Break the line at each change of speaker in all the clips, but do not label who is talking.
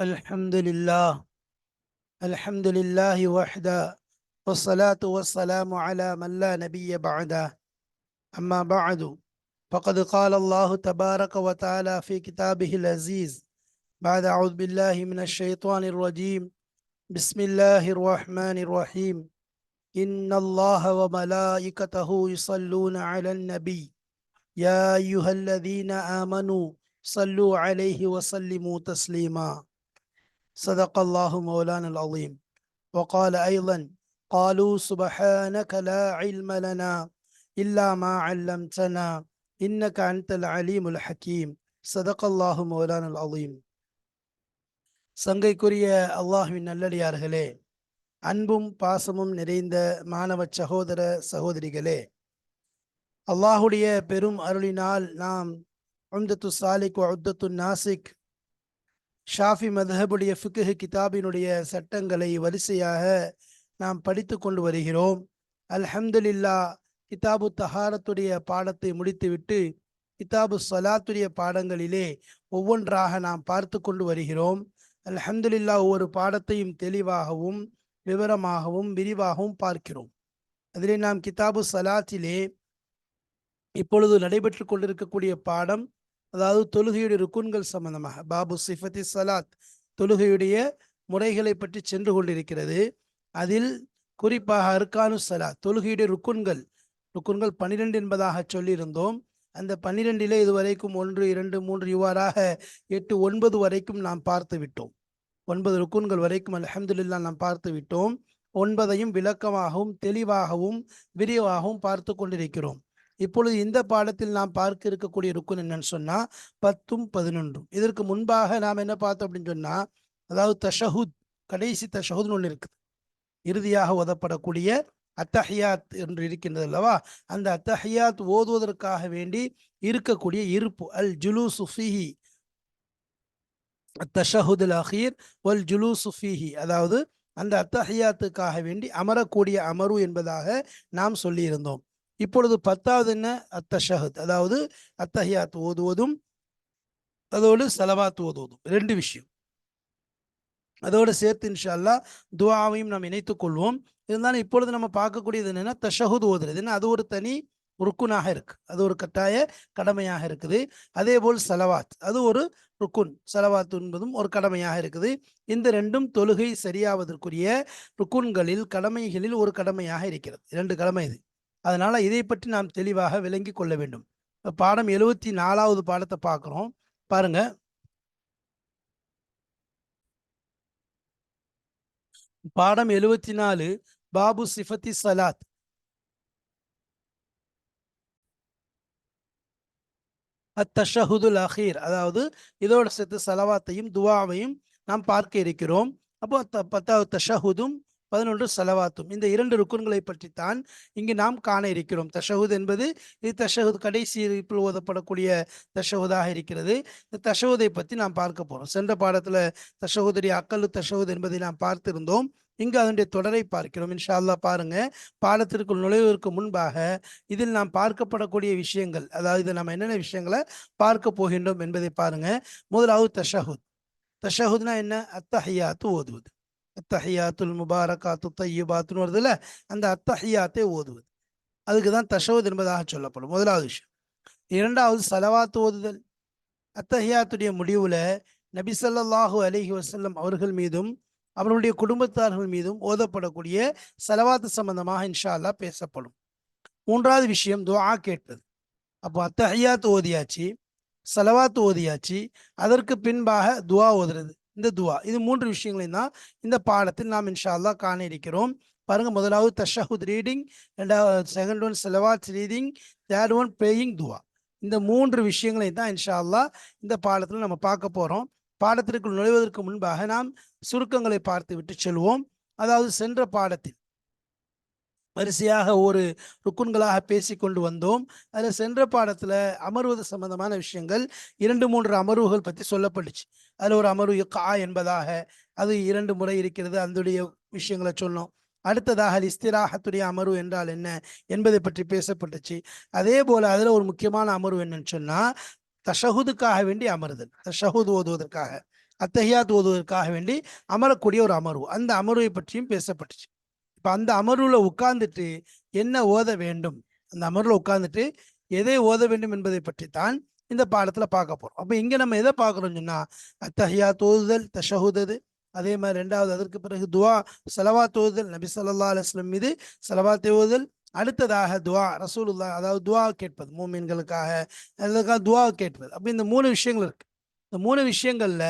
الحمد لله. الحمد لله وحده والصلاة والسلام على من لا نبي بعده. أما بعد فقد قال الله تبارك وتعالى في كتابه العزيز بعد أعوذ بالله من الشيطان الرجيم. بسم الله الرحمن الرحيم. إن الله وملائكته يصلون على النبي. يا أيها الذين آمنوا صلوا عليه وسلموا تسليما. صدق الله مولانا العظيم وقال أيضا قالوا سبحانك لا علم لنا إلا ما علمتنا إنك أنت العليم الحكيم صدق الله مولانا العظيم சங்கைக்குரிய அல்லாஹுவின் நல்லடியார்களே அன்பும் பாசமும் நிறைந்த மாணவ சகோதர சகோதரிகளே அல்லாஹுடைய பெரும் அருளினால் நாம் உம்தத்து சாலிக் உத்தத்து நாசிக் ஷாஃபி மதஹபுடைய ஃபிக்கு கிதாபினுடைய சட்டங்களை வரிசையாக நாம் படித்து கொண்டு வருகிறோம். அல்ஹம்துலில்லா கிதாபு தஹாரத்துடைய பாடத்தை முடித்துவிட்டு கிதாபு சலாத்துடைய பாடங்களிலே ஒவ்வொன்றாக நாம் பார்த்து கொண்டு வருகிறோம். அல்ஹம்துலில்லா ஒவ்வொரு பாடத்தையும் தெளிவாகவும் விவரமாகவும் விரிவாகவும் பார்க்கிறோம். அதிலே நாம் கிதாபு சலாத்திலே இப்பொழுது நடைபெற்று கொண்டிருக்கக்கூடிய பாடம் அதாவது தொழுகையுடைய ருக்குன்கள் சம்பந்தமாக. பாபு சிஃபத்தி சலாத் தொழுகையுடைய முறைகளை பற்றி சென்று கொண்டிருக்கிறது. அதில் குறிப்பாக அர்கானு சலா தொழுகையுடைய ருக்குன்கள் ருக்குன்கள் பன்னிரெண்டு என்பதாக சொல்லியிருந்தோம். அந்த பன்னிரெண்டிலே இதுவரைக்கும் ஒன்று இரண்டு மூன்று இவ்வாறாக எட்டு ஒன்பது வரைக்கும் நாம் பார்த்து விட்டோம். ஒன்பது ருக்குன்கள் வரைக்கும் அலமதுல்லா நாம் பார்த்து விட்டோம். ஒன்பதையும் விளக்கமாகவும் தெளிவாகவும் விரிவாகவும் பார்த்து கொண்டிருக்கிறோம். இப்பொழுது இந்த பாடத்தில் நாம் பார்க்க இருக்கக்கூடிய ருக்குன் என்னன்னு சொன்னா பத்தும் பதினொன்றும். இதற்கு முன்பாக நாம் என்ன பார்த்தோம் அப்படின்னு சொன்னா அதாவது தஷஹுத் கடைசி தஷஹுத்னு ஒன்று இருக்குது. இறுதியாக ஓதப்படக்கூடிய அத்தஹியாத் என்று இருக்கின்றது அல்லவா? அந்த அத்தஹியாத் ஓதுவதற்காக வேண்டி இருக்கக்கூடிய இருப்பு அல் ஜுலு சுஃபிஹி தஷஹுத் அஹீர் ஒல் ஜுலு சுஃபிஹி அதாவது அந்த அத்தஹியாத்துக்காக வேண்டி அமரக்கூடிய அமரு என்பதாக நாம் சொல்லியிருந்தோம். இப்பொழுது பத்தாவது என்ன? அத்தஷஹத். அதாவது அத்தஹியாத் ஓதுவதும் அதோடு சலவாத் ஓதுவதும். ரெண்டு விஷயம். அதோடு சேர்த்து இன்ஷால்லா துவாவையும் நாம் இணைத்துக் கொள்வோம். இருந்தாலும் இப்பொழுது நம்ம பார்க்கக்கூடியது என்னென்னா தஷஹுத் ஓதுறது. என்ன அது ஒரு தனி ருக்குனாக இருக்கு. அது ஒரு கட்டாய கடமையாக இருக்குது. அதே போல் சலவாத். அது ஒரு ருக்குன். சலவாத் என்பதும் ஒரு கடமையாக இருக்குது. இந்த ரெண்டும் தொழுகை சரியாவதற்குரிய ருக்குன்களில் கடமைகளில் ஒரு கடமையாக இருக்கிறது. இரண்டு கடமை இது. அதனால இதை பற்றி நாம் தெளிவாக விளங்கி கொள்ள வேண்டும். பாடம் எழுவத்தி நாலாவது பாடத்தை பார்க்குறோம். பாருங்க. பாடம் எழுவத்தி நாலு பாபு சிஃபத்தி சலாத். அத்தஷஹுதுல் அஹீர். அதாவது இதோட சேர்த்து சலவாத்தையும் துவாவையும் நாம் பார்க்க இருக்கிறோம். அப்போ பத்தாவது தஷஹுதும் பதினொன்று செலவாத்தும். இந்த இரண்டு ருக்குன்களை பற்றித்தான் இங்கு நாம் காண இருக்கிறோம். தஷகுத் என்பது இது தஷகுத் கடைசி இருப்பில் ஓதப்படக்கூடிய தஷகுதாக இருக்கிறது. இந்த தஷகுதை பற்றி நாம் பார்க்க போகிறோம் சென்ற பாடத்தில் தஷகுதரி அக்கல்லு தஷகுத் என்பதை நாம் பார்த்திருந்தோம். இங்கு அதனுடைய தொடரை பார்க்கிறோம். இன்ஷா அல்லா பாருங்க. பாடத்திற்குள் நுழைவதற்கு முன்பாக இதில் நாம் பார்க்கப்படக்கூடிய விஷயங்கள் அதாவது இதை நம்ம என்னென்ன விஷயங்களை பார்க்க போகின்றோம் என்பதை பாருங்க. முதலாவது தஷஹுத். தஷஹுத்னா என்ன? அத்தஹியாத்து ஓதுவது. அத்தஹியாத்துல் முபாரகாத்து தையுபாத்துன்னு வருதுல்ல அந்த அத்தஹியாத்தை ஓதுவது. அதுக்கு தான் தஷவுத் என்பதாக சொல்லப்படும். முதலாவது விஷயம். இரண்டாவது சலவாத்து ஓதுதல். அத்தஹியாத்துடைய முடிவில் நபிசல்லாஹு அலஹி வசல்லம் அவர்கள் மீதும் அவர்களுடைய குடும்பத்தார்கள் மீதும் ஓதப்படக்கூடிய செலவாத்து சம்பந்தமாக இன்ஷா அல்லா பேசப்படும். மூன்றாவது விஷயம் துவா கேட்பது. அப்போ அத்தஹியாத்து ஓதியாச்சு செலவாத்து ஓதியாச்சு அதற்கு பின்பாக துவா ஓதுறது. இந்த துவா. இது மூன்று விஷயங்களையும் தான் இந்த பாடத்தில் நாம் இன்ஷா அல்லா காண இருக்கிறோம். பாருங்க முதலாவது தஷஹுத் ரீடிங் ரெண்டாவது செகண்ட் ஒன் செலவாத் ரீடிங் தேர்ட் ஒன் ப்ரேயிங் துவா. இந்த மூன்று விஷயங்களையும் தான் இன்ஷா அல்லா இந்த பாடத்தில் நம்ம பார்க்க போகிறோம் பாடத்திற்குள் நுழைவதற்கு முன்பாக நாம் சுருக்கங்களை பார்த்து விட்டு செல்வோம். அதாவது சென்ற பாடத்தில் வரிசையாக ஒரு ருக்குன்களாக பேசி கொண்டு வந்தோம். அதில் சென்ற பாடத்தில் அமர்வது சம்பந்தமான விஷயங்கள் இரண்டு மூன்று அமர்வுகள் பற்றி சொல்லப்பட்டுச்சு. அதில் ஒரு அமர்வு கா என்பதாக அது இரண்டு முறை இருக்கிறது அதனுடைய விஷயங்களை சொன்னோம். அடுத்ததாக இஸ்திராகத்துடைய அமர்வு என்றால் என்ன என்பதை பற்றி பேசப்பட்டுச்சு. அதே போல் அதில் ஒரு முக்கியமான அமர்வு என்னன்னு சொன்னால் தஷகுதுக்காக வேண்டி அமருதல். தஷகுது ஓதுவதற்காக அத்தகையாத் ஓதுவதற்காக வேண்டி அமரக்கூடிய ஒரு அமர்வு. அந்த அமர்வை பற்றியும் பேசப்பட்டுச்சு. இப்ப அந்த அமர்வுல உட்கார்ந்துட்டு என்ன ஓத வேண்டும்? அந்த அமர்வுல உட்கார்ந்துட்டு எதை ஓத வேண்டும் என்பதை பற்றி தான் இந்த பாடத்துல பார்க்க போறோம். அப்ப இங்க நம்ம எதை பார்க்கறோம்னு சொன்னா அத்தஹியா தோதுதல் தஷஹுதது. அதே மாதிரி ரெண்டாவது அதற்கு பிறகு துவா செலவா தோதுதல் நபி சொல்லா அலுவலம் மீது செலவா தேவுதல் அடுத்ததாக துவா ரசூலுல்லாஹ் அதாவது துவா கேட்பது மூமீன்களுக்காக அதுக்காக துவா கேட்பது. அப்ப இந்த மூணு விஷயங்கள் இருக்கு. இந்த மூணு விஷயங்கள்ல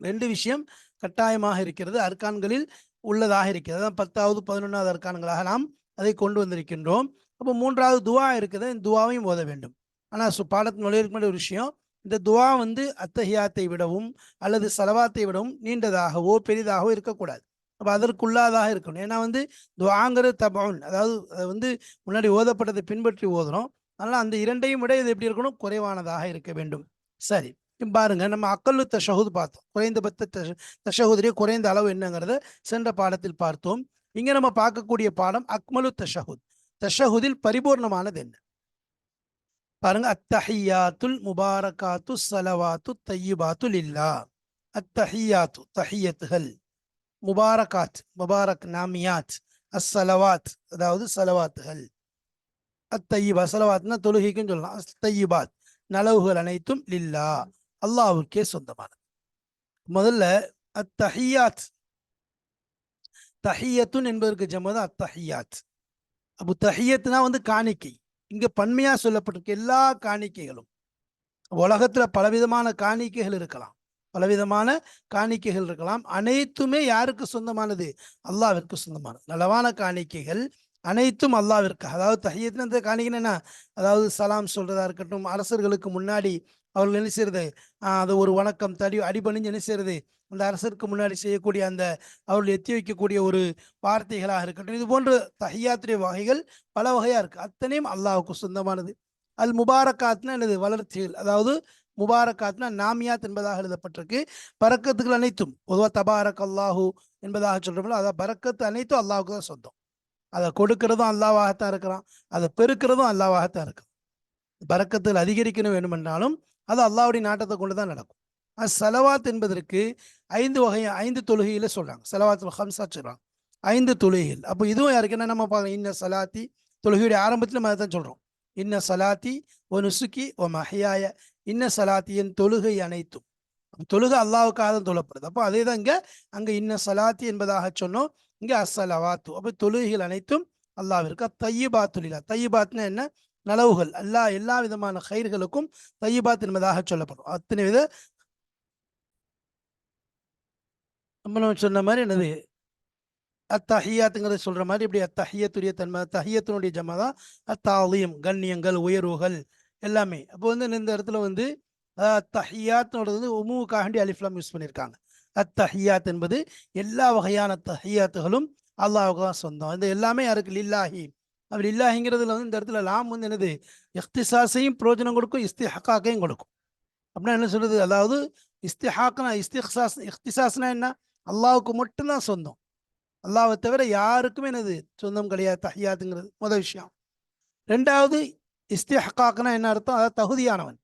ரெண்டு விஷயம் கட்டாயமாக இருக்கிறது. அர்கான்களில் உள்ளதாக இருக்கிறது. அதான் பத்தாவது பதினொன்றாவது அர்க்கான்களாக நாம் அதை கொண்டு வந்திருக்கின்றோம். அப்போ மூன்றாவது துவா இருக்குது. இந்த துவாவையும் ஓத வேண்டும். ஆனால் சு பாடத்தின் நுழைவுக்கு முன்னாடி ஒரு விஷயம். இந்த துவா வந்து அத்தஹியாத்தை விடவும் அல்லது செலவாத்தை விடவும் நீண்டதாகவோ பெரிதாகவோ இருக்கக்கூடாது. அப்போ அதற்குள்ளாதாக இருக்கணும். ஏன்னா வந்து துவாங்கிறது தபவுன். அதாவது அது வந்து முன்னாடி ஓதப்பட்டதை பின்பற்றி ஓதுறோம் அதனால் அந்த இரண்டையும் விட இது எப்படி இருக்கணும்? குறைவானதாக இருக்க வேண்டும். சரி. பாருங்க நம்ம அக்கல்லு தஷகுது பார்த்தோம். குறைந்தபட்ச தஷ தஷஹுதிலே குறைந்த அளவு என்னங்கிறத சென்ற பாடத்தில் பார்த்தோம். இங்க நம்ம பார்க்கக்கூடிய பாடம் அக்மலு தஷஹுத். தஷஹுதில் பரிபூர்ணமானது என்ன? பாருங்க அத்தஹியாத்துல் முபாரகாத்து சலவாத்து தையுபாத்துல் இல்லா அத்தஹியாத்து தஹியத்துகள். முபாரகாத் முபாரக் நாமியாத் அஸ்ஸலவாத் அதாவது சலவாத்துகள் அத்தையிபா சலவாத்னா தொழுகைக்கும் சொல்லலாம். அத்தையிபாத் நலவுகள் அனைத்தும் லில்லா. அல்லாவுக்கே சொந்தமானது. முதல்ல அத்தஹியாத். தஹியத்துன் என்பதற்கு ஜமது அத்தஹியாத். அப்போ தஹியத்துனா வந்து காணிக்கை. இங்கே பன்மையாக சொல்லப்பட்டிருக்க எல்லா காணிக்கைகளும். உலகத்தில் பலவிதமான காணிக்கைகள் இருக்கலாம். பலவிதமான காணிக்கைகள் இருக்கலாம். அனைத்துமே யாருக்கு சொந்தமானது? அல்லாவிற்கு சொந்தமானது. நலவான காணிக்கைகள் அனைத்தும் அல்லாவிற்கு அதாவது தஹியத்தின் அந்த காணிக்கைன்னா என்ன? அதாவது சலாம் சொல்றதா இருக்கட்டும் அரசர்களுக்கு முன்னாடி அவர்கள் என்ன செய்யறது அது ஒரு வணக்கம் தடி அடிபணிஞ்சு என்ன செய்யறது அந்த அரசருக்கு முன்னாடி செய்யக்கூடிய அந்த அவர்கள் எத்தி வைக்கக்கூடிய ஒரு வார்த்தைகளாக இருக்கட்டும். இது போன்ற தஹியாத்துடைய வகைகள் பல வகையாக இருக்கு. அத்தனையும் அல்லாவுக்கு சொந்தமானது. அல் முபாரக்காத்னா என்னது? வளர்ச்சிகள். அதாவது முபாரக்காத்னா நாமியாத் என்பதாக எழுதப்பட்டிருக்கு. பறக்கத்துகள் அனைத்தும். பொதுவாக தபாரக் அல்லாஹு என்பதாக சொல்றோம்ல அதான் பறக்கத்து அனைத்தும் அல்லாவுக்கு தான் சொந்தம். அதை கொடுக்கறதும் அல்லாவாகத்தான் இருக்கிறான். அதை பெருக்கிறதும் அல்லாவாகத்தான் இருக்கிறான். பறக்கத்தில் அதிகரிக்கணும் வேணுமென்றாலும் அது அல்லாவுடைய நாட்டத்தை கொண்டு தான் நடக்கும். அது செலவாத் என்பதற்கு ஐந்து வகை ஐந்து தொழுகையில சொல்றாங்க. சலவாத் ஹம்சா சொல்றாங்க. ஐந்து தொழுகைகள். அப்போ இதுவும் யாருக்கு? என்ன நம்ம பார்க்கலாம் இன்ன சலாத்தி தொழுகையுடைய ஆரம்பத்தில் நம்ம தான் சொல்கிறோம் இன்ன சலாத்தி ஒ நுசுக்கி ஒ மஹியாய இன்ன சலாத்தியின் தொழுகை அனைத்தும். தொழுகை அல்லாவுக்காக தான் தொழப்படுது. அப்போ அதே தான் இங்கே அங்கே இன்ன சலாத்தி என்பதாக சொன்னோம். இங்கே அஸ்ஸலவாத்து அப்போ தொழுகைகள் அனைத்தும் அல்லாவிற்கு. தையபாத்துலா தையபாத்னா என்ன? நலவுகள் எல்லா எல்லா விதமான கயிர்களுக்கும் தையிபாத் என்பதாக சொல்லப்படும். அத்தனை வித நம்ம சொன்ன மாதிரி என்னது? அத்தஹியாத்துங்கிறத சொல்ற மாதிரி இப்படி அத்தஹியத்துடைய தன்மை தஹியத்தினுடைய ஜமா தான் அத்தாலியம் கண்ணியங்கள் உயர்வுகள் எல்லாமே. அப்போ வந்து இந்த இடத்துல வந்து தஹியாத்னோட வந்து உமுவுக்காண்டி அலிஃப்லாம் யூஸ் பண்ணியிருக்காங்க. அத்தஹியாத் என்பது எல்லா வகையான தஹியாத்துகளும் அல்லாஹுக்கு தான் சொந்தம். இந்த எல்லாமே யாருக்கு? லில்லாஹி. அவர் இல்லாஹிங்கிறதுல வந்து இந்த இடத்துல லாம் வந்து என்னது? இஃப்திசாஸையும் பிரயோஜனம் கொடுக்கும் இஸ்திஹக்காக்கையும் கொடுக்கும். அப்படின்னா என்ன சொல்றது? அதாவது இஸ்திஹாக்னா இஸ்திஹாஸ் இஃப்திசாஸ்னா என்ன? அல்லாவுக்கு மட்டும்தான் சொந்தம். அல்லாவை தவிர யாருக்குமே என்னது? சொந்தம் கிடையாது தஹியாத்துங்கிறது முதல் விஷயம். ரெண்டாவது இஸ்திஹக்காக்னா என்ன அர்த்தம்? அதாவது தகுதியானவன்.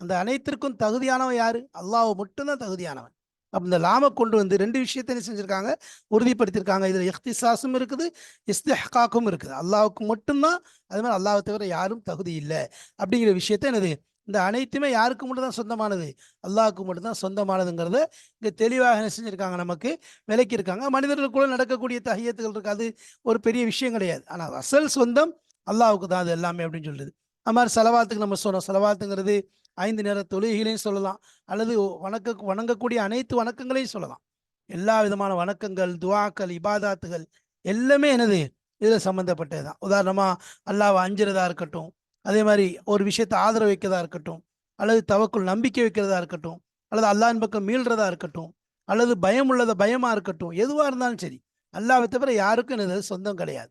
அந்த அனைத்திற்கும் தகுதியானவன் யாரு? அல்லாஹ் மட்டும்தான் தகுதியானவன். அப்போ இந்த லாம கொண்டு வந்து ரெண்டு விஷயத்தை என்ன செஞ்சுருக்காங்க? உறுதிப்படுத்தியிருக்காங்க இதில் இஃப்திசாஸும் இருக்குது இஸ்திஹாக்கும் இருக்குது. அல்லாவுக்கு மட்டும்தான் அது மாதிரி அல்லாவை தவிர யாரும் தகுதி இல்லை. அப்படிங்கிற விஷயத்த என்னது? இந்த அனைத்துமே யாருக்கு மட்டும் தான் சொந்தமானது? அல்லாஹ்வுக்கு மட்டும்தான் சொந்தமானதுங்கிறத இங்கே தெளிவாக என்ன செஞ்சுருக்காங்க நமக்கு விளக்கியிருக்காங்க. மனிதர்களுக்குள்ள நடக்கக்கூடிய தகையத்துகள் இருக்காது ஒரு பெரிய விஷயம் கிடையாது. ஆனால் அசல் சொந்தம் அல்லாவுக்கு தான் அது எல்லாமே அப்படின்னு சொல்லுது அது மாதிரி செலவாத்துக்கு நம்ம சொன்னோம். செலவாத்துங்கிறது ஐந்து நேர தொழுகைகளையும் சொல்லலாம். அல்லது வணக்க வணங்கக்கூடிய அனைத்து வணக்கங்களையும் சொல்லலாம். எல்லா விதமான வணக்கங்கள் துவாக்கள் இபாதாத்துகள் எல்லாமே எனது இதில் சம்மந்தப்பட்டது தான் உதாரணமாக அல்லாவை அஞ்சுறதா இருக்கட்டும் அதே மாதிரி ஒரு விஷயத்தை ஆதரவு வைக்கிறதா இருக்கட்டும் அல்லது தவக்குள் நம்பிக்கை வைக்கிறதா இருக்கட்டும் அல்லது அல்லாஹின் பக்கம் மீள்றதா இருக்கட்டும் அல்லது பயம் உள்ளத பயமாக இருக்கட்டும் எதுவாக இருந்தாலும் சரி அல்லாவை தவிர யாருக்கும் எனது சொந்தம் கிடையாது.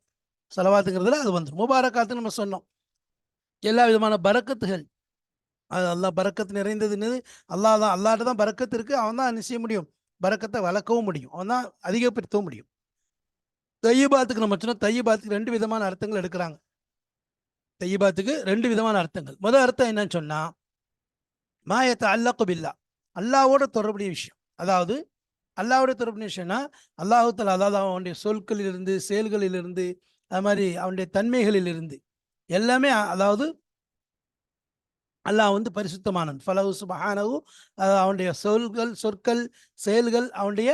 செலவாத்துங்கிறதுல அது வந்துடும் முபாரக்காத்துன்னு நம்ம சொன்னோம். எல்லா விதமான பறக்கத்துகள் அது அல்லாஹ் பறக்கத்து நிறைந்ததுன்னு அல்லாஹ் தான் அல்லாட்ட தான் பறக்கத்து இருக்கு. அவன் தான் என்ன செய்ய முடியும்? பறக்கத்தை வளர்க்கவும் முடியும். அவன் தான் அதிகப்படுத்தவும் முடியும். தையபாத்துக்கு நம்ம சொன்னால் தையபாத்துக்கு ரெண்டு விதமான அர்த்தங்கள் எடுக்கிறாங்க. தையபாத்துக்கு ரெண்டு விதமான அர்த்தங்கள். முதல் அர்த்தம் என்னன்னு சொன்னால் மாயத்தை அல்லாக்கு பில்லா. அல்லாவோட தொடர்புடைய விஷயம். அதாவது அல்லாவோட தொடர்புடைய விஷயம்னா அல்லாஹுத்தலா அதாவது அவனுடைய சொற்களிலிருந்து செயல்களிலிருந்து அது மாதிரி அவனுடைய தன்மைகளிலிருந்து எல்லாமே அதாவது அல்லாஹ் வந்து பரிசுத்தமானவன். ஃபலவு சுபஹானவு அவனுடைய சொல்கள் சொற்கள் செயல்கள் அவனுடைய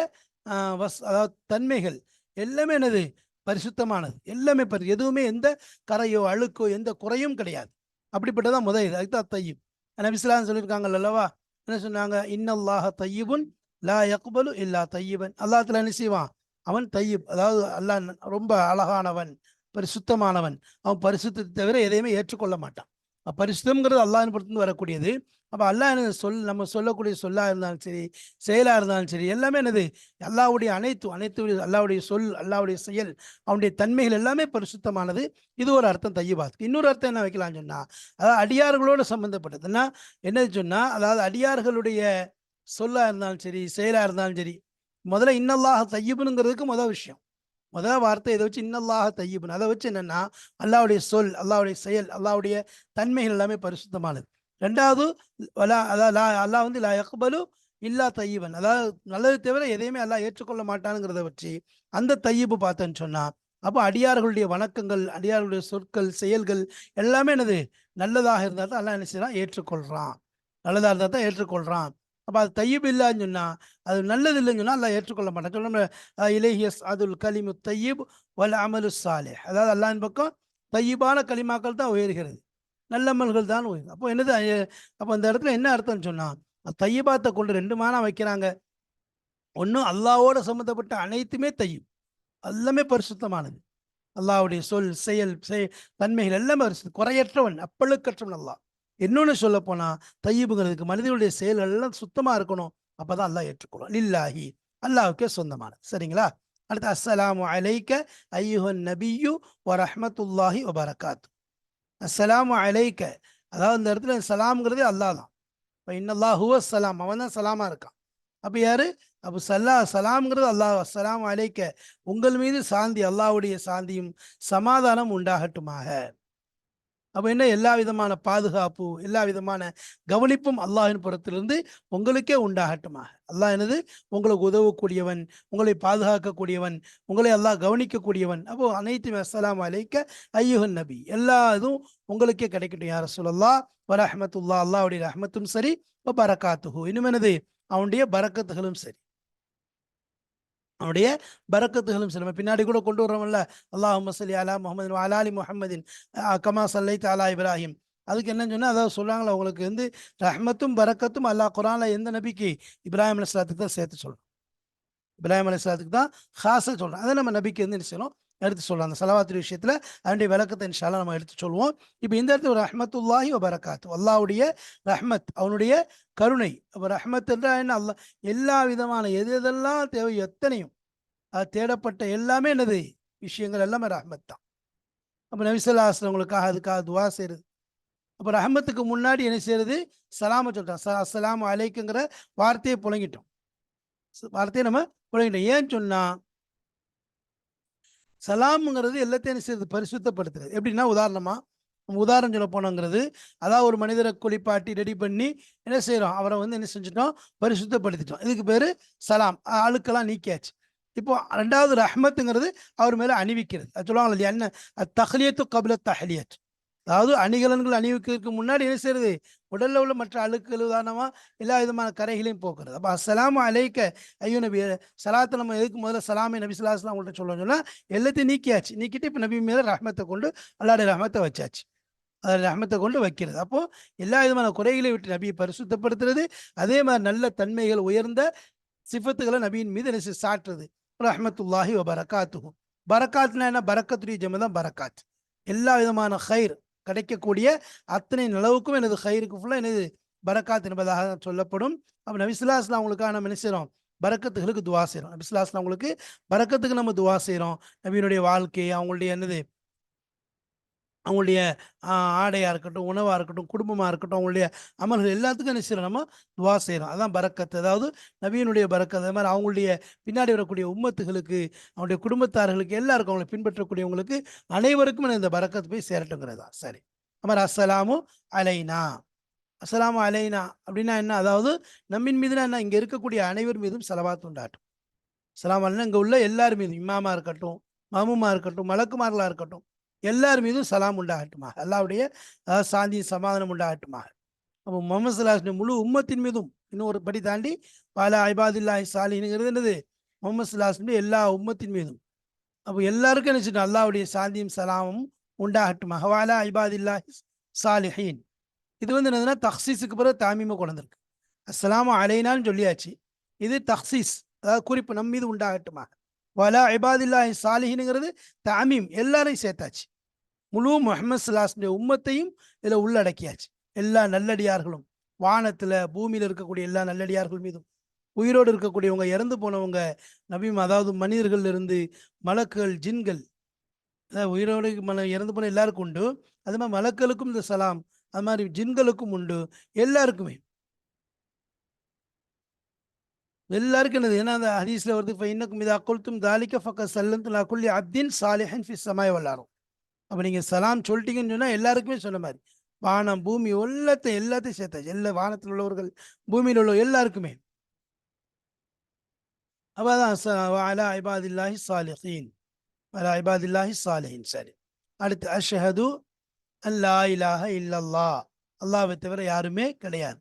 வஸ் அதாவது தன்மைகள் எல்லாமே என்னது? பரிசுத்தமானது. எல்லாமே பரி எதுவுமே எந்த கரையோ அழுக்கோ எந்த குறையும் கிடையாது. அப்படிப்பட்டதான் முதல் இது. அதுதான் தையீப் நபிஸ்லாம் சொல்லியிருக்காங்கல்ல அல்லவா? என்ன சொன்னாங்க? இன்னல்லாஹ தையிபுன் லா யக்பலு இல்லா தையிபன் அல்லாஹ்ல என்ன செய்வான்? அவன் தையுப் அதாவது அல்லாஹ் ரொம்ப அழகானவன் பரிசுத்தமானவன். அவன் பரிசுத்தத்தை தவிர எதையுமே ஏற்றுக்கொள்ள மாட்டான். பரிசுத்தம்ங்கிறது அல்லாஹின் பொறுத்து வரக்கூடியது. அப்போ அல்லாஹ் என்ன சொல் நம்ம சொல்லக்கூடிய சொல்லாக இருந்தாலும் சரி செயலாக இருந்தாலும் சரி எல்லாமே என்னது? அல்லாவுடைய அனைத்து அனைத்து அல்லாவுடைய சொல் அல்லாவுடைய செயல் அவனுடைய தன்மைகள் எல்லாமே பரிசுத்தமானது. இது ஒரு அர்த்தம் தையபாத் இன்னொரு அர்த்தம் என்ன வைக்கலாம்னு சொன்னால் அதாவது அடியார்களோட சம்மந்தப்பட்டதுன்னா என்னது சொன்னால் அதாவது அடியார்களுடைய சொல்லாக இருந்தாலும் சரி செயலாக இருந்தாலும் சரி முதல்ல இன்னல்லாக தையபுனுங்கிறதுக்கு முதல் விஷயம். முதல் வார்த்தை இதை வச்சு இன்னல்லாக தையீபன் அதை வச்சு என்னன்னா அல்லாவுடைய சொல் அல்லாவுடைய செயல் அல்லாவுடைய தன்மைகள் எல்லாமே பரிசுத்தமானது. ரெண்டாவது அல்லா அதாவது லா- அல்லாஹ் வந்து லா யக்பலு இல்லா தையீபன். அதாவது நல்லது தவிர எதையுமே அல்லாஹ் ஏற்றுக்கொள்ள மாட்டானுங்கிறத வச்சு அந்த தையீபு பார்த்தேன்னு சொன்னா அப்போ அடியார்களுடைய வணக்கங்கள் அடியார்களுடைய சொற்கள் செயல்கள் எல்லாமே என்னது? நல்லதாக இருந்தால் தான் அல்லாஹ் என்ன செய்யறான் ஏற்றுக்கொள்றான். நல்லதாக இருந்தால் தான் ஏற்றுக்கொள்றான். அப்போ அது தையீப் இல்லைன்னு சொன்னால் அது நல்லது இல்லைன்னு சொன்னால் அல்லாஹ் ஏற்றுக்கொள்ள மாட்டேன். சொல்ல இலேஹியஸ் அதுல் கலிமு தையீப் வல அமலு சாலே அதாவது அல்லாஹ்வின் பக்கம் தையீபான களிமாக்கள் தான் உயர்கிறது. நல்லமல்கள் தான் உயரும் அப்போ என்னது அப்போ அந்த இடத்துல என்ன அர்த்தம்னு சொன்னால் தையீபாத்தை கொண்டு ரெண்டு மானா வைக்கிறாங்க. ஒன்றும் அல்லாவோட சம்மந்தப்பட்ட அனைத்துமே தையும் எல்லாமே பரிசுத்தமானது. அல்லாவுடைய சொல் செயல் செய் தன்மைகள் எல்லாமே பரிசு குறையற்றவன் அப்பழுக்கற்றவன் அல்லாஹ். இன்னொன்று சொல்ல போனால் தையீபுங்கிறதுக்கு மனிதனுடைய செயல்கள்லாம் சுத்தமாக இருக்கணும். அப்போ தான் அல்லாஹ் ஏற்றுக்கொள்ளும் லில்லாஹி அல்லாவுக்கே சொந்தமானது. சரிங்களா? அடுத்து அஸ்ஸலாமு அலைக்க ஐயுஹன் நபியு வரஹமத்துல்லாஹி வபரகாத் வ அஸ்ஸலாமு அலைக்க அதாவது இந்த இடத்துல சலாம்ங்கிறதே அல்லாஹ் தான். இப்போ இன்னல்லாஹ் ஹுவ சலாம் அவன் தான் சலாமாக இருக்கான். அப்போ யாரு? அப்போ சல்லா சலாம்ங்கிறது அல்லாஹ் அஸ்ஸலாமு அலைக்க உங்கள் மீது சாந்தி அல்லாஹ்வுடைய சாந்தியும் சமாதானம் உண்டாகட்டுமாக. அப்போ என்ன? எல்லா விதமான பாதுகாப்பு எல்லா விதமான கவனிப்பும் அல்லாஹின் புறத்திலிருந்து உங்களுக்கே உண்டாகட்டுமாக. அல்லாஹ் என்னது? உங்களுக்கு உதவக்கூடியவன் உங்களை பாதுகாக்கக்கூடியவன் உங்களை அல்லாஹ் கவனிக்கக்கூடியவன். அப்போ அனைத்துமே அஸ்லாம் அலைக்க ஐயுஹன் நபி. எல்லா இதுவும் உங்களுக்கே கிடைக்கட்டும் யார சொல்லல்லா வரஹமத்துல்லா அல்லாவுடைய ரஹமத்தும் சரி பரக்காத்துஹு இன்னும் என்னது? அவனுடைய பரக்கத்துகளும் சரி. அவனுடைய பரக்கத்துகளும் சில பின்னாடி கூட கொண்டு வரோம்ல அல்லாஹ் சல்லி அலா முகமதின் அலாலி அலா அலி கமா சல்லை அலா இப்ராஹிம். அதுக்கு என்னன்னு சொன்னால் அதாவது சொல்றாங்களா உங்களுக்கு வந்து ரஹ்மத்தும் பரக்கத்தும் அல்லாஹ் குரான்ல எந்த நபிக்கு இப்ராஹிம் அலிஸ்லாத்துக்கு தான் சேர்த்து சொல்கிறோம் இப்ராஹிம் அலிஸ்லாத்துக்கு தான் ஹாசா சொல்கிறோம் அதை நம்ம நபிக்கு வந்து என்ன செய்யணும்? எடுத்து சொல்லலாம் அந்த சலவாத்து விஷயத்துல அதனுடைய விளக்கத்தை இன்ஷால்லா நம்ம எடுத்து சொல்லுவோம் இப்போ இந்த இடத்துல ஒரு ரஹ்மத்துல்லாஹி வ அல்லாவுடைய ரஹ்மத் அவனுடைய கருணை. அப்போ ரஹ்மத் என்றால் என்ன? அல்லா எல்லா விதமான எது எதெல்லாம் தேவை எத்தனையும் அது தேடப்பட்ட எல்லாமே என்னது? விஷயங்கள் எல்லாமே ரஹ்மத் தான். அப்போ நபிசல்லாஸ்லவங்களுக்காக அதுக்காக துவா செய்கிறது அப்போ ரஹமத்துக்கு முன்னாடி என்ன செய்யறது சலாம சொல்கிறான் ச அஸ்லாம் அலைக்குங்கிற வார்த்தையை புழங்கிட்டோம் வார்த்தையை நம்ம புழங்கிட்டோம் ஏன்னு சொன்னால் சலாம்ங்கிறது எல்லாத்தையும் என்ன பரிசுத்தப்படுத்துறது. எப்படின்னா உதாரணமா உதாரணம் சொல்ல போனோங்கிறது அதாவது ஒரு மனிதரை குளிப்பாட்டி ரெடி பண்ணி என்ன செய்கிறோம் அவரை வந்து என்ன செஞ்சுட்டோம்? பரிசுத்தப்படுத்திட்டோம். இதுக்கு பேரு சலாம். அ- அழுக்கெல்லாம் நீக்கியாச்சு. இப்போ ரெண்டாவது ரஹ்மத்துங்கிறது அவர் மேல அணிவிக்கிறது. அது சொல்லுவாங்க இல்லையா என்ன தஹ்லியத்து கபில தஹ்லியத். அதாவது அணிகலன்கள் அணிவிக்கிறதுக்கு முன்னாடி என்ன செய்யறது உடல்ல உள்ள மற்ற அழுக்கு உதாரணமா எல்லா விதமான கரைகளையும் போக்குறது. அப்ப அஸ்ஸலாமு அலைக்க ஐயோ நபி சலாத்தை நம்ம எதுக்கு முதல்ல சலாமே நபி சலாஸ்லாம் உங்கள்கிட்ட சொல்லணும்னு சொன்னா எல்லாத்தையும் நீக்கியாச்சு. நீக்கிட்டு இப்ப நபி மீது ரஹமத்தை கொண்டு அல்லாட ரஹமத்தை வச்சாச்சு. அதில் ரஹ்மத்தை கொண்டு வைக்கிறது. அப்போ எல்லா விதமான குறைகளை விட்டு நபியை பரிசுத்தப்படுத்துறது அதே மாதிரி நல்ல தன்மைகள் உயர்ந்த சிஃபத்துகளை நபியின் மீது என்ன சாட்டுறது ரஹ்மத்துல்லாஹி வ பரக்காத்துஹு பரக்காத்னா என்ன? பரக்கத்துடைய ஜம தான் பரக்காத் எல்லா விதமான ஹைர் கிடைக்கக்கூடிய அத்தனை நிலவுக்கும் எனது கயிறுக்கு ஃபுல்லாக எனது பரக்காத் என்பதாக சொல்லப்படும். அப்போ நபிசுல்லாஸ்லாம் அவங்களுக்காக நம்ம என்ன செய்கிறோம் பரக்கத்துகளுக்கு துவா செய்கிறோம் நபிசுல்லாஸ்லாம் அவங்களுக்கு பரக்கத்துக்கு நம்ம துவா செய்கிறோம் நபியினுடைய வாழ்க்கை அவங்களுடைய என்னது அவங்களுடைய ஆடையாக இருக்கட்டும் உணவாக இருக்கட்டும் குடும்பமாக இருக்கட்டும் அவங்களுடைய அமல்கள் எல்லாத்துக்கும் என்ன செய்யணும் நம்ம துவா செய்கிறோம் அதான் பறக்கத்து. அதாவது நவீனுடைய பறக்கத்து. அது மாதிரி அவங்களுடைய பின்னாடி வரக்கூடிய உம்மத்துகளுக்கு அவங்களுடைய குடும்பத்தார்களுக்கு எல்லாருக்கும் அவங்களை பின்பற்றக்கூடியவங்களுக்கு அனைவருக்கும் இந்த பறக்கத்து போய் சேரட்டுங்கிறதா? சரி. அமர் அஸ்ஸலாமு அலைனா. அஸ்ஸலாமு அலைனா அப்படின்னா என்ன? அதாவது நம்மின் மீதுனா என்ன? இங்கே இருக்கக்கூடிய அனைவர் மீதும் செலவாத்து உண்டாட்டும். சலாம் அலைனா இங்கே உள்ள எல்லார் மீதும் இமாமா இருக்கட்டும் மாமுமா இருக்கட்டும் மலக்குமார்களாக இருக்கட்டும் எல்லார் மீதும் சலாம் உண்டாகட்டுமா அல்லாவுடைய சாந்தி சமாதானம் உண்டாகட்டுமா அப்போ முகமது சலாஹின் முழு உம்மத்தின் மீதும் இன்னும் ஒரு படி தாண்டி பல ஐபாதுல்லாஹி சாலினுங்கிறது என்னது முகமது சல்லாஹ் எல்லா உம்மத்தின் மீதும். அப்போ எல்லாருக்கும் என்ன செய்யணும்? அல்லாவுடைய சாந்தியும் சலாமும் உண்டாகட்டுமா வாலா ஐபாதில்லாஹி சாலிஹீன். இது வந்து என்னதுன்னா தஹ்சீஸுக்கு பிறகு தாமீமை கொண்டிருக்கு அஸ்ஸலாமு அலைனான்னு சொல்லியாச்சு. இது தஹ்சீஸ் அதாவது குறிப்பு நம் மீது உண்டாகட்டுமா வலா இபாதில்லாஹி சாலிஹினுங்கிறது தாமீம் எல்லாரையும் சேர்த்தாச்சு. முழு முஹம்மது சலாஸ்னுடைய உம்மத்தையும் இதில் உள்ளடக்கியாச்சு. எல்லா நல்லடியார்களும் வானத்தில் பூமியில் இருக்கக்கூடிய எல்லா நல்லடியார்கள் மீதும் உயிரோடு இருக்கக்கூடியவங்க இறந்து போனவங்க நபீம் அதாவது மனிதர்கள் இருந்து மலக்குகள் ஜின்கள் அதாவது உயிரோடு மல இறந்து போன எல்லாருக்கும் உண்டு. அது மாதிரி மலக்களுக்கும் இந்த சலாம் அது மாதிரி ஜின்களுக்கும் உண்டு. எல்லாருக்குமே. எல்லாருக்கும் என்னது? ஏன்னா அந்த ஹதீஸ்ல வருது இப்போ இன்னக்கும் இதா கொல்தும் தாலிக்க ஃபக்க சல்லந்து குல்லி அப்தின் சாலிஹன் ஃபி சமாய் வல்லாரும் அப்போ நீங்கள் சலாம் சொல்லிட்டீங்கன்னு சொன்னால் எல்லாருக்குமே சொன்ன மாதிரி. வானம் பூமி எல்லாத்தையும் எல்லாத்தையும் சேர்த்தாச்சு. எல்லா வானத்தில் உள்ளவர்கள் பூமியில் உள்ள எல்லாருக்குமே. அப்போ அதான் அலா ஐபாதில்லாஹி சாலிஹீன். அலா ஐபாதில்லாஹி சாலிஹின். சரி. அடுத்து அஷஹது அல்லா இலாஹ இல்லல்லா. அல்லாவை தவிர யாருமே கிடையாது.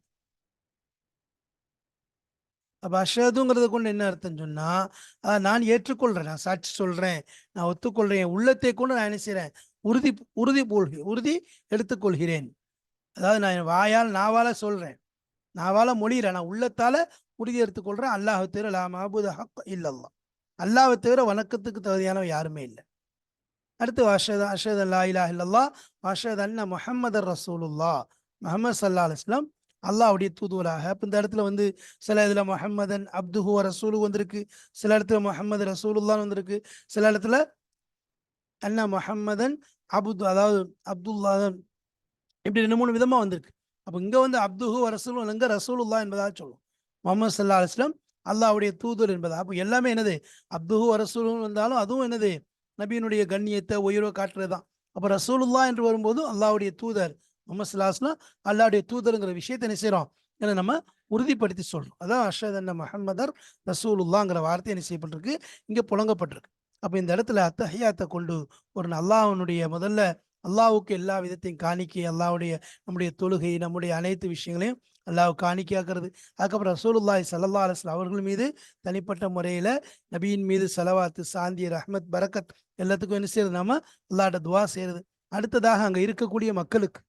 அப்போ அஷதுங்கிறது கொண்டு என்ன அர்த்தம் சொன்னால் அதை நான் ஏற்றுக்கொள்கிறேன் நான் சாட்சி சொல்கிறேன் நான் ஒத்துக்கொள்கிறேன் என் உள்ளத்தை கொண்டு நான் என்ன செய்கிறேன் உறுதி உறுதி போல்கிறேன் உறுதி எடுத்துக்கொள்கிறேன். அதாவது நான் வாயால் நாவால் சொல்கிறேன் நாவால் மொழிகிறேன் நான் உள்ளத்தால் உறுதி எடுத்துக்கொள்கிறேன் அல்லாஹ் தவிர லா மஹபூது ஹக் இல்லல்லா அல்லாவை தவிர வணக்கத்துக்கு தகுதியானவன் யாருமே இல்லை. அடுத்து அஷத் அஷத் அல்லா இலா இல்லல்லா அஷத் அண்ணா முஹம்மது ரசூலுல்லா முஹம்மது சல்லா அலுவலாம் அல்லாவுடைய தூதுவராக. அப்ப இந்த இடத்துல வந்து சில இதுல முஹம்மதன் அப்துஹு ரசூலு வந்திருக்கு. சில இடத்துல முஹம்மது ரசூலுல்லான்னு வந்திருக்கு. சில இடத்துல அண்ணா முஹம்மதன் அபுத் அதாவது அப்துல்லாதன் இப்படி ரெண்டு மூணு விதமா வந்திருக்கு. அப்ப இங்க வந்து அப்துஹு ரசூலும் இங்க ரசூலுல்லா என்பதாக சொல்லும் முகமது சல்லா அலுவலாம் அல்லாவுடைய தூதர் என்பதா அப்போ எல்லாமே என்னது? அப்துஹு ரசூலும் வந்தாலும் அதுவும் என்னது? நபியினுடைய கண்ணியத்தை உயர்வை காட்டுறது தான் அப்போ ரசூலுல்லா என்று வரும்போது அல்லாவுடைய தூதர் முகமது சல்லாஹ்லாம் தூதருங்கிற விஷயத்தை என்ன செய்கிறோம் என நம்ம உறுதிப்படுத்தி சொல்கிறோம் அதான் அஷத் அண்ணா முஹம்மதர் ரசூலுல்லாங்கிற வார்த்தை என்ன செய்யப்பட்டிருக்கு? இங்கே புழங்கப்பட்டிருக்கு அப்போ இந்த இடத்துல அத்தஹியாத்தை கொண்டு ஒரு அல்லாஹனுடைய முதல்ல அல்லாவுக்கு எல்லா விதத்தையும் காணிக்கை அல்லாவுடைய நம்முடைய தொழுகை நம்முடைய அனைத்து விஷயங்களையும் அல்லாஹ் காணிக்கையாக்குறது. அதுக்கப்புறம் ரசூலுல்லாய் சல்லா அலைஹி அவர்கள் மீது தனிப்பட்ட முறையில் நபியின் மீது செலவாத்து சாந்தி ரஹ்மத் பரக்கத் எல்லாத்துக்கும் என்ன செய்யறது நாம அல்லாட்ட துவா செய்யறது அடுத்ததாக அங்கே இருக்கக்கூடிய மக்களுக்கு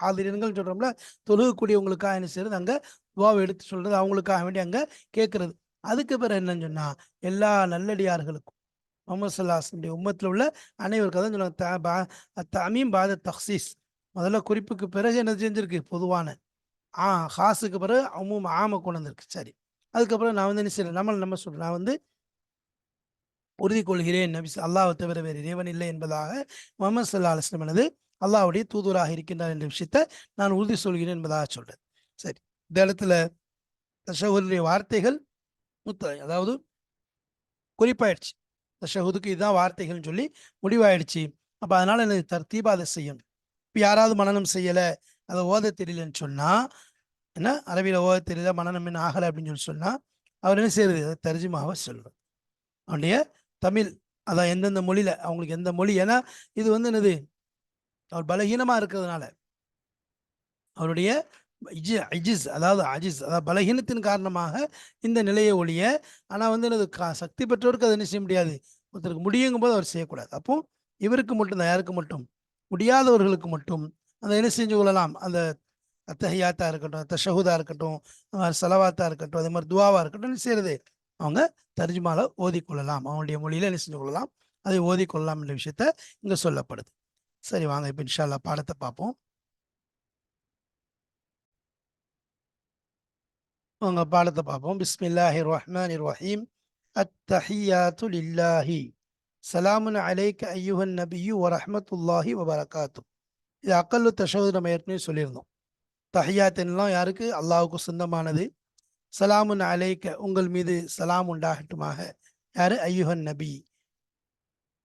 ஹாதிரன்கள் சொல்றோம்ல தொழுகக்கூடியவங்களுக்காக என்ன செய்யறது அங்க துவாவை எடுத்து சொல்றது அவங்களுக்காக வேண்டி அங்க கேட்கறது அதுக்கு பிறகு என்னன்னு சொன்னா எல்லா நல்லடியார்களுக்கும் முகமது சல்லாஹுடைய உம்மத்தில் உள்ள அனைவருக்கும் அதான் சொல்லுவாங்க தமீம் பாத தஹ்சீஸ் முதல்ல குறிப்புக்கு பிறகு என்ன செஞ்சிருக்கு? பொதுவான ஆ ஹாஸுக்கு பிறகு அமும் ஆமை கொண்டு வந்திருக்கு. சரி. அதுக்கப்புறம் நான் வந்து என்ன செய்யறேன் நம்ம நம்ம சொல்றேன். நான் வந்து உறுதி கொள்கிறேன் நபி அல்லாஹ் தவிர வேறு இறைவன் இல்லை என்பதாக முகமது சல்லா அலுவலம் எனது அல்லாவுடைய தூதுவராக இருக்கின்றார் என்ற விஷயத்தை நான் உறுதி சொல்கிறேன் என்பதாக சொல்றேன். சரி இந்த இடத்துல தஷவுடைய வார்த்தைகள் முத்த அதாவது குறிப்பாயிடுச்சு. தஷஹுதுக்கு இதுதான் வார்த்தைகள்னு சொல்லி முடிவாயிடுச்சு. அப்போ அதனால எனக்கு தர் அதை செய்யணும். இப்போ யாராவது மனனம் செய்யலை அதை ஓத தெரியலன்னு சொன்னால் என்ன? அரபியில் ஓத தெரியல மனனம் என்ன ஆகலை அப்படின்னு சொல்லி சொன்னால் அவர் என்ன செய்யறது? அதை தர்ஜிமாவை சொல்றது அவனுடைய தமிழ் அதான் எந்தெந்த மொழியில் அவங்களுக்கு எந்த மொழி? ஏன்னா இது வந்து என்னது? அவர் பலகீனமாக இருக்கிறதுனால. அவருடைய இஜி- அஜிஸ் அதாவது அஜிஸ் அதாவது பலகீனத்தின் காரணமாக இந்த நிலையை ஒழிய ஆனால் வந்து எனது கா- சக்தி பெற்றோருக்கு அதை என்ன செய்ய முடியாது. ஒருத்தருக்கு முடியுங்கும் போது அவர் செய்யக்கூடாது. அப்போ இவருக்கு மட்டும் தான் யாருக்கு மட்டும்? முடியாதவர்களுக்கு மட்டும் அந்த என்ன செஞ்சு கொள்ளலாம்? அந்த அத்தஹியாத்தா இருக்கட்டும் தஷகுதா இருக்கட்டும் அது மாதிரி செலவாத்தா இருக்கட்டும் அதே மாதிரி துவாவா இருக்கட்டும் என்ன செய்யறது? அவங்க தர்ஜுமால ஓதிக்கொள்ளலாம். அவங்களுடைய மொழியில என்ன செஞ்சு கொள்ளலாம்? அதை ஓதிக்கொள்ளலாம் என்ற விஷயத்த இங்க சொல்லப்படுது. சரி வாங்க இப்போ இன்ஷா அல்லாஹ் பாடத்தை பார்ப்போம் வாங்க பாடத்தை பார்ப்போம் பிஸ்மில்லாஹி ரஹ்மான் ரஹீம் அத்தஹியாத்து லில்லாஹி. சலாமுன் அலைக்க ஐயுஹன் நபியு வரஹமத்துல்லாஹி வபரகாத்து இது அக்கல்லு தஷவுது நம்ம ஏற்கனவே சொல்லியிருந்தோம். தஹியாத்தின்லாம் யாருக்கு? அல்லாவுக்கு சொந்தமானது. சலாமுன் அலைக்க உங்கள் மீது சலாம் உண்டாகட்டுமாக. யாரு? ஐயுஹன் நபி.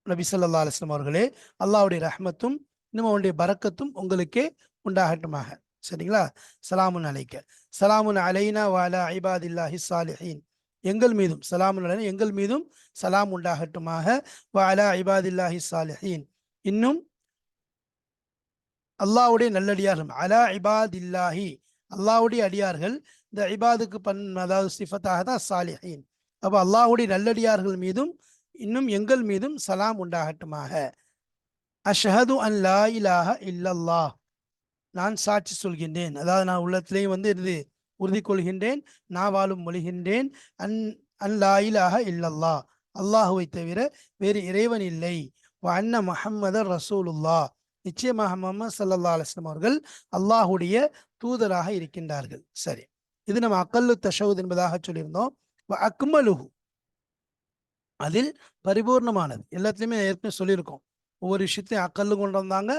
நபி ஸல்லல்லாஹு அலைஹி அவர்களே அல்லாவுடைய ரஹ்மத்தும் இன்னும் அவனுடைய பரக்கத்தும் உங்களுக்கே உண்டாகட்டுமாக. சரிங்களா? சலாமுன் அலைக்க. சலாமுன் அலைனா வாலா ஐபாதில்லாஹி சாலிஹீன் எங்கள் மீதும் சலாமுன் அலைனா எங்கள் மீதும் சலாம் உண்டாகட்டுமாக. வாலா ஐபாதில்லாஹி சாலிஹீன் இன்னும் அல்லாஹ்வுடைய நல்லடியார்கள் அலா இபாதில்லாஹி அல்லாவுடைய அடியார்கள் இந்த இபாதுக்கு பன் அதாவது சிஃபத்தாக தான் சாலிஹீன் அப்போ அல்லாஹுடைய நல்லடியார்கள் மீதும் இன்னும் எங்கள் மீதும் சலாம் உண்டாகட்டுமாக. அஷஹது அன் லா இலாஹ இல்லல்லா நான் சாட்சி சொல்கின்றேன். அதாவது நான் உள்ளத்திலேயும் வந்து இது உறுதி கொள்கின்றேன். நான் வாழும் மொழிகின்றேன். அன் அன் லா இலாஹ இல்லல்லா அல்லாஹுவை தவிர வேறு இறைவன் இல்லை. வ அன்ன முஹம்மதர் ரசூலுல்லாஹ். நிச்சயமாக முகமது சல்லா அலுவலம் அவர்கள் அல்லாஹுடைய தூதராக இருக்கின்றார்கள். சரி. இது நம்ம அக்கல்லு தஷவுத் என்பதாக சொல்லியிருந்தோம். வ அக்மலுஹு. அதில் பரிபூர்ணமானது. எல்லாத்துலேயுமே ஏற்கனவே சொல்லியிருக்கோம். ஒவ்வொரு விஷயத்தையும் அக்கல்லு கொண்டு வந்தாங்க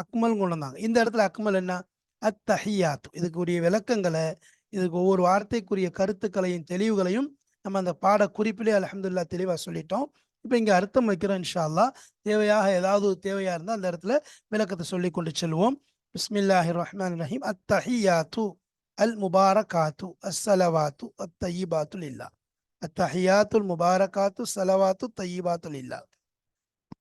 அக்மல் கொண்டு வந்தாங்க. இந்த இடத்துல அக்மல் என்ன? அத்தஹியாத். இதுக்குரிய விளக்கங்களை இதுக்கு ஒவ்வொரு வார்த்தைக்குரிய கருத்துக்களையும் தெளிவுகளையும் நம்ம அந்த பாட குறிப்பிலே அலமதுல்லா தெளிவாக சொல்லிட்டோம். இப்போ இங்கே அர்த்தம் வைக்கிறோம் இன்ஷா அல்லாஹ் தேவையாக ஏதாவது தேவையாக இருந்தால் அந்த இடத்துல விளக்கத்தை சொல்லி கொண்டு செல்வோம். பிஸ்மில்லாஹி ரஹ்மான் ரஹீம். அத்தஹியாத்து அல் முபாரகாத்து அஸ்ஸலவாத்து அத்தயிபாத்து இல்லா அத்தஹியாத்துல் முபாரகாத்து சலவாத்து தய்யிபாத்து இல்லா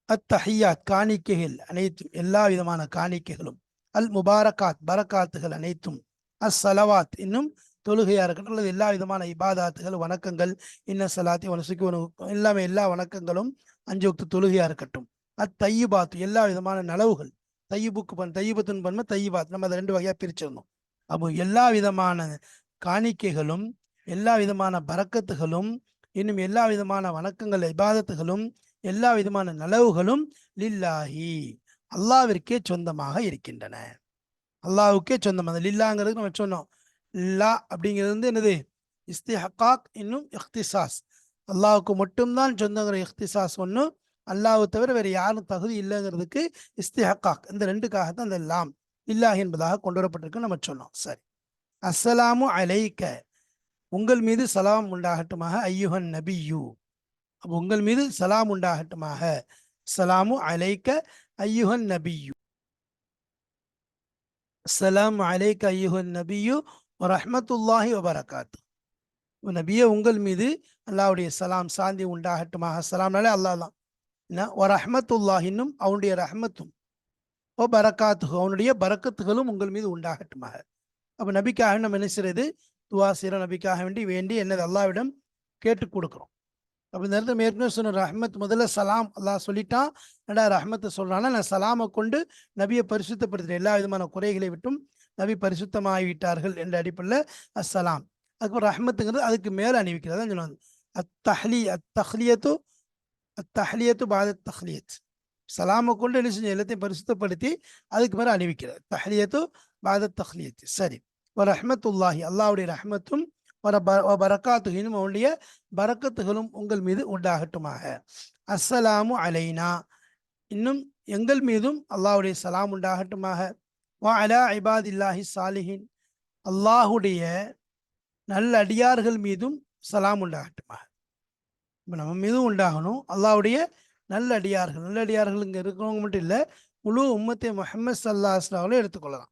அத்தஹியாத் காணிக்கைகள் அனைத்தும் எல்லா விதமான காணிக்கைகளும் அல் முபாரகாத் பரக்காத்துகள் அனைத்தும் அஸ் சலவாத் இன்னும் தொழுகையா இருக்கட்டும் அல்லது எல்லா விதமான இபாதாத்துகள் வணக்கங்கள் இன்ன சலாத்தி வனசுக்கு எல்லாமே எல்லா வணக்கங்களும் அஞ்சு வக்து தொழுகையா இருக்கட்டும். அத் எல்லா விதமான நலவுகள் தையிபுக்கு பண் தையிபத்துன்னு பண்ண தையிபாத் நம்ம அதை ரெண்டு வகையா பிரிச்சிருந்தோம். அப்போ எல்லா விதமான காணிக்கைகளும் எல்லா விதமான பறக்கத்துகளும் இன்னும் எல்லா விதமான வணக்கங்கள் இபாதத்துகளும் எல்லா விதமான நலவுகளும் லில்லாஹி அல்லாவிற்கே சொந்தமாக இருக்கின்றன. அல்லாவுக்கே சொந்தம். அந்த லில்லாங்கிறது நம்ம சொன்னோம். லா அப்படிங்கிறது வந்து என்னது? இஸ்திஹக்காக் இன்னும் இஹ்திசாஸ். அல்லாவுக்கு மட்டும்தான் சொந்தங்கிற இஹ்திசாஸ் ஒன்று அல்லாஹ் தவிர வேறு யாரும் தகுதி இல்லைங்கிறதுக்கு இஸ்திஹக்காக் இந்த ரெண்டுக்காக தான் அந்த லாம் இல்லாஹ் என்பதாக கொண்டு வரப்பட்டிருக்கு நம்ம சொன்னோம். சரி. அஸ்ஸலாமு அலைக்க. உங்கள் மீது சலாம் உண்டாகட்டுமாக ஐயுஹன் நபியு. அப்போ உங்கள் மீது சலாம் உண்டாகட்டுமாக. சலாமு அலைக்க ஐயுஹன் நபியு. சலாம் அலைக்க ஐயுஹன் நபியு. ரஹமத்துல்லாஹி வபரகாத்து. நபியே உங்கள் மீது அல்லாஹ்வுடைய சலாம் சாந்தி உண்டாகட்டுமாக. சலாம்னாலே அல்லா தான். என்ன? வரஹ்மத்துல்லாஹின்னும் அவனுடைய ரஹமத்தும். ஓ பரக்காத்து அவனுடைய பரக்கத்துகளும் உங்கள் மீது உண்டாகட்டுமாக. அப்போ நபிக்காக நம்ம என்ன செய்யறது துவா சீர நபிக்காக வேண்டி வேண்டி என்னது அல்லாவிடம் கேட்டு கொடுக்குறோம். அப்போ இந்த இடத்துல ஏற்கனவே சொன்ன? ரஹ்மத் முதல்ல சலாம் அல்லாஹ் சொல்லிட்டான். ரெண்டாவது ரஹ்மத்தை சொல்கிறான்னா நான் சலாமை கொண்டு நபியை பரிசுத்தப்படுத்துகிறேன் எல்லா விதமான குறைகளை விட்டும் நபி பரிசுத்தமாகிவிட்டார்கள் என்ற அடிப்படையில் அஸ்ஸலாம். அதுக்கப்புறம் ரஹ்மத்துங்கிறது அதுக்கு மேலே அணிவிக்கிறது. தான் சொல்லுவாங்க அத்தஹ்லி அத்தஹ்லியத்து அத்தஹ்லியத்து பாத தஹ்லியத். சலாமை கொண்டு என்ன செஞ்சு எல்லாத்தையும் பரிசுத்தப்படுத்தி அதுக்கு மேலே அணிவிக்கிறது. தஹ்லியத்து பாத தஹ்லியத். சரி. ரஹ்மத்துல்லாஹி அல்லாவுடைய ரஹ்மத்தும் வர பரக்காத்துகினும் அவனுடைய பரக்கத்துகளும் உங்கள் மீது உண்டாகட்டுமாக. அஸ்ஸலாமு அலைனா. இன்னும் எங்கள் மீதும் அல்லாவுடைய சலாம் உண்டாகட்டுமாக. வா அலா இபாதில்லாஹி சாலிஹின். அல்லாஹுடைய நல்ல அடியார்கள் மீதும் சலாம் உண்டாகட்டுமாக. இப்போ நம்ம மீதும் உண்டாகணும். அல்லாவுடைய நல்ல அடியார்கள் நல்ல அடியார்கள் இங்கே இருக்கிறவங்க மட்டும் இல்லை முழு உம்மத்தை முகமது சல்லா அஸ்லாவிலும் எடுத்துக்கொள்ளலாம்.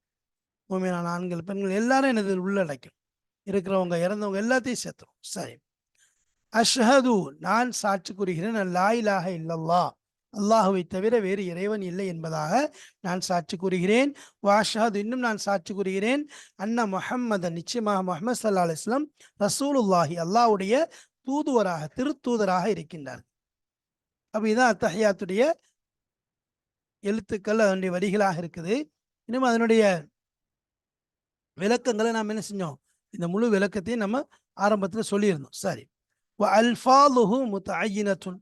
மூமியான ஆண்கள் பெண்கள் எல்லாரும் எனது உள்ளடக்கும் இருக்கிறவங்க இறந்தவங்க எல்லாத்தையும் சேர்த்துரும். சரி. அஷ்ஹது நான் சாட்சி கூறுகிறேன். லாயிலாக இல்லல்லா அல்லாஹுவை தவிர வேறு இறைவன் இல்லை என்பதாக நான் சாட்சி கூறுகிறேன். வாஷஹது இன்னும் நான் சாட்சி கூறுகிறேன். அண்ணா முஹம்மதன் நிச்சயமாக முஹம்மது சல்லா அலிஸ்லாம் ரசூலுல்லாஹி அல்லாஹ்வுடைய தூதுவராக திருத்தூதராக இருக்கின்றார் அப்போ இதுதான் அத்தஹியாத்துடைய எழுத்துக்கள் அதனுடைய வரிகளாக இருக்குது. இன்னும் அதனுடைய விளக்கங்களை நாம் என்ன செஞ்சோம்? இந்த முழு விளக்கத்தையும் நம்ம ஆரம்பத்தில் சொல்லியிருந்தோம். சரி. அல்ஃபாலுஹு முத்தஐயினத்துன்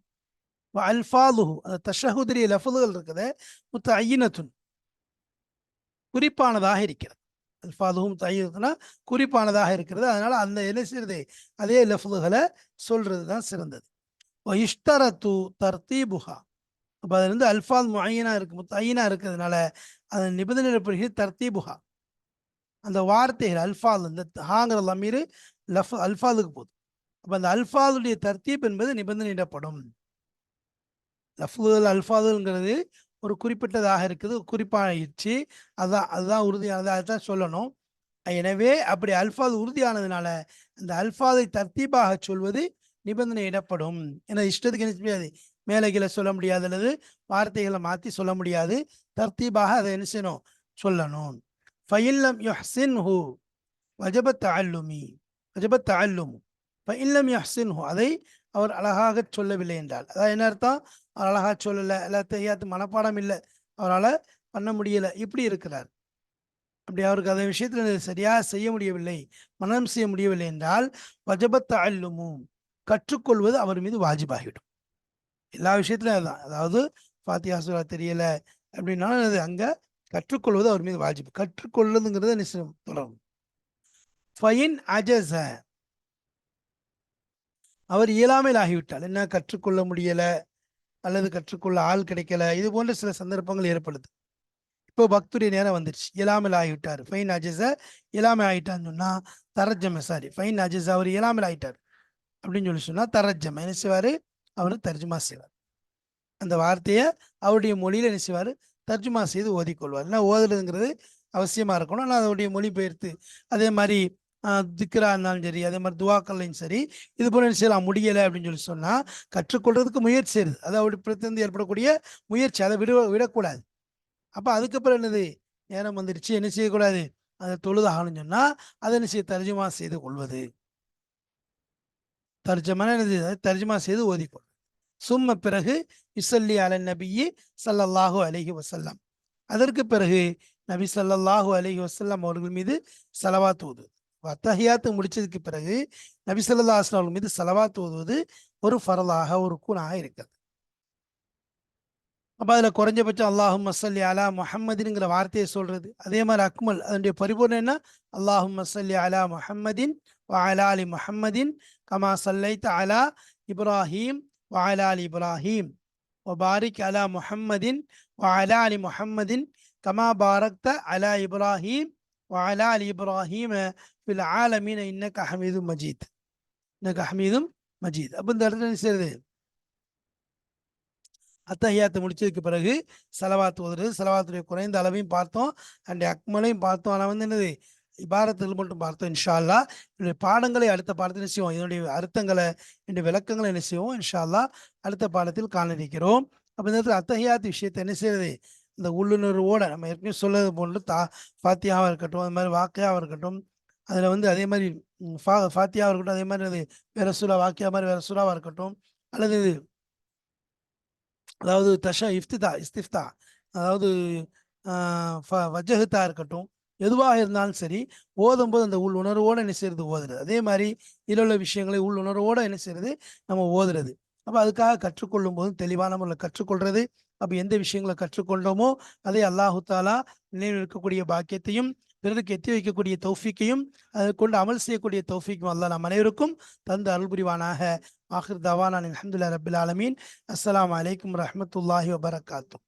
அல்ஃபாலுஹு அந்த தஷஹுதிரிய லஃபுகள் இருக்குது. முத்தஐயினத்துன் குறிப்பானதாக இருக்கிறது. அல்ஃபாலுஹும் தையத்துனா குறிப்பானதாக இருக்கிறது. அதனால அந்த என்ன செய்யறது அதே லஃபுகளை சொல்றது தான் சிறந்தது இஷ்தரத்து தர்த்தீபுஹா. அப்போ அதில் வந்து அல்ஃபால் முஐயனா இருக்கு முத்தையினா இருக்கிறதுனால அதன் நிபந்தனை தர்த்தீபுஹா. அந்த வார்த்தைகள் அல்ஃபால் இந்த ஹாங்கிற லமீர் லஃப் அல்ஃபாலுக்கு போகுது அப்போ அந்த அல்ஃபாலுடைய தர்த்தீப் என்பது நிபந்தனையிடப்படும் லஃபுல் அல்ஃபாதுங்கிறது ஒரு குறிப்பிட்டதாக இருக்குது குறிப்பாகிடுச்சு அதுதான் அதுதான் உறுதியானது அதுதான் சொல்லணும். எனவே அப்படி அல்ஃபாது உறுதியானதுனால அந்த அல்ஃபாதை தர்த்தீபாக சொல்வது நிபந்தனையிடப்படும் எனது இஷ்டத்துக்கு என்ன முடியாது? மேலே கீழே சொல்ல முடியாது அல்லது வார்த்தைகளை மாற்றி சொல்ல முடியாது. தர்த்தீபாக அதை என்ன செய்யணும்? சொல்லணும். ஃபயில்லம் யுஹ்சின் ஹூ வஜபத் அல்லுமி வஜபத் அல்லுமு ஃபயில்லம் யுஹ்சின் ஹூ அதை அவர் அழகாக சொல்லவில்லை என்றால். அதாவது என்ன அர்த்தம்? அவர் அழகாக சொல்லலை. எல்லா தெரியாது மனப்பாடம் இல்லை. அவரால் பண்ண முடியலை. இப்படி இருக்கிறார். அப்படி அவருக்கு அந்த விஷயத்தில் சரியாக செய்ய முடியவில்லை. மனம் செய்ய முடியவில்லை என்றால் வஜபத் அல்லுமும் கற்றுக்கொள்வது அவர் மீது வாஜிபாகிவிடும். எல்லா விஷயத்துலையும் அதுதான். அதாவது ஃபாத்தியா சூரா தெரியலை அப்படின்னாலும் அது அங்கே கற்றுக்கொள்வது அவர் மீது வாஜிப். கற்றுக்கொள்ளுதுங்கிறத நிச்சயம் தொடரும் ஃபயின் அஜஸ அவர் இயலாமையில் ஆகிவிட்டால் என்ன கற்றுக்கொள்ள முடியல அல்லது கற்றுக்கொள்ள ஆள் கிடைக்கல இது போன்ற சில சந்தர்ப்பங்கள் ஏற்படுது. இப்போ பக்துடைய நேரம் வந்துருச்சு. இயலாமல் ஆகிவிட்டார். ஃபைன் அஜஸ இயலாமை ஆகிட்டான்னு சொன்னா தரஜம சாரி ஃபைன் அஜஸ் அவர் இயலாமல் ஆகிட்டார். அப்படின்னு சொல்லி சொன்னா தரஜம என்ன செய்வாரு? அவர் தர்ஜுமா செய்வார். அந்த வார்த்தையை அவருடைய மொழியில என்ன செய்வார்? தர்ஜுமா செய்து ஓதிக்கொள்வார். ஏன்னா ஓதுறதுங்கிறது அவசியமாக இருக்கணும். ஆனால் அதோடைய மொழிபெயர்த்து அதே மாதிரி திக்ரா இருந்தாலும் சரி அதே மாதிரி துவாக்கள்லையும் சரி இது போல என்ன செய்யலாம்? முடியலை அப்படின்னு சொல்லி சொன்னால் கற்றுக்கொள்றதுக்கு முயற்சி செய்யுது அது அப்படி ஏற்படக்கூடிய முயற்சி. அதை விட விடக்கூடாது. அப்போ அதுக்கப்புறம் என்னது? நேரம் வந்துடுச்சு. என்ன செய்யக்கூடாது? அதை தொழுது ஆகணும்னு அதை என்ன செய்ய? தர்ஜுமா செய்து கொள்வது. தர்ஜமான என்னது? தர்ஜுமா செய்து ஓதிக்கொள்வது சும்ம பிறகு இசல்லி அல நபியி சல்லல்லாஹு அலஹி வசல்லாம் அதற்கு பிறகு நபி சல்லல்லாஹு அலஹி வசல்லாம் அவர்கள் மீது செலவா தூது அத்தஹியாத்து முடிச்சதுக்கு பிறகு நபி சல்லா அஸ்லாம் அவர்கள் மீது செலவா தூதுவது ஒரு ஃபரலாக ஒரு கூணாக இருக்கிறது. அப்போ அதில் குறைஞ்சபட்சம் அல்லாஹு மசல்லி அலா முஹம்மதின்ங்கிற வார்த்தையை சொல்றது. அதே மாதிரி அக்மல் அதனுடைய பரிபூர்ணம் என்ன? அல்லாஹு மசல்லி அலா முஹம்மதின் வஅலா அலி முஹம்மதின் கமா சல்லைத் அலா இப்ராஹீம் வயலால் இப்ராஹீம் ஒபாரிக் அலா முஹம்மதின் வயலா அலி முஹம்மதின் கமா பாரக்த அலா இப்ராஹீம் வயலா அலி இப்ராஹீம் ஃபில் ஆலமீன் இன்னக்க ஹமீதும் மஜீத் இன்னக்க ஹமீதும் மஜீத் அப்போ இந்த இடத்துல செய்யுது அத்தஹியாத்தை முடிச்சதுக்கு பிறகு செலவாத்து ஓதுறது செலவாத்துடைய குறைந்த அளவையும் பார்த்தோம். அண்ட் அக்மலையும் பார்த்தோம். ஆனால் வந்து என்னது? இபாரத்தில் மட்டும் பார்த்தோம் இன்ஷால்லா என்னுடைய பாடங்களை அடுத்த பாடத்தில் என்ன செய்வோம்? இதனுடைய அர்த்தங்களை என்னுடைய விளக்கங்களை என்ன செய்வோம்? இன்ஷால்லா அடுத்த பாடத்தில் காணடிக்கிறோம். இருக்கிறோம் அப்போ இந்த இடத்துல அத்தகையாத் விஷயத்தை என்ன செய்யறது இந்த உள்ளுணர்வோட நம்ம ஏற்கனவே சொல்லது போன்று தா ஃபாத்தியாவாக இருக்கட்டும் அது மாதிரி வாக்கையாக இருக்கட்டும் அதில் வந்து அதே மாதிரி ஃபா ஃபாத்தியாவாக இருக்கட்டும் அதே மாதிரி அது வேற சூறா வாக்கியா மாதிரி வேற சூறாவாக இருக்கட்டும் அல்லது அதாவது தஷா இஃப்திதா இஸ்திஃப்தா அதாவது ஆஹ், ஃப- இருக்கட்டும் எதுவாக இருந்தாலும் சரி ஓதும்போது அந்த உள் உணர்வோடு என்ன செய்யறது ஓதுறது. அதே மாதிரி இதில் உள்ள விஷயங்களை உள் உணர்வோடு என்ன செய்யறது நம்ம ஓதுறது. அப்போ அதுக்காக கற்றுக்கொள்ளும் போதும் தெளிவான முறையில் கற்றுக்கொள்றது. அப்போ எந்த விஷயங்களை கற்றுக்கொண்டோமோ அதை அல்லாஹு தாலா நினைவில் இருக்கக்கூடிய பாக்கியத்தையும் பிறருக்கு எத்தி வைக்கக்கூடிய தௌஃபிக்கையும் அதை கொண்டு அமல் செய்யக்கூடிய தௌஃபிக்கும் அல்லா நம் அனைவருக்கும் தந்து அருள் புரிவானாக. ஆஹிர் தவானான் அஹமதுல்லா ரபில் ஆலமீன். அஸ்லாம் அலைக்கும் ரஹமத்துல்லாஹி வபரகாத்தும்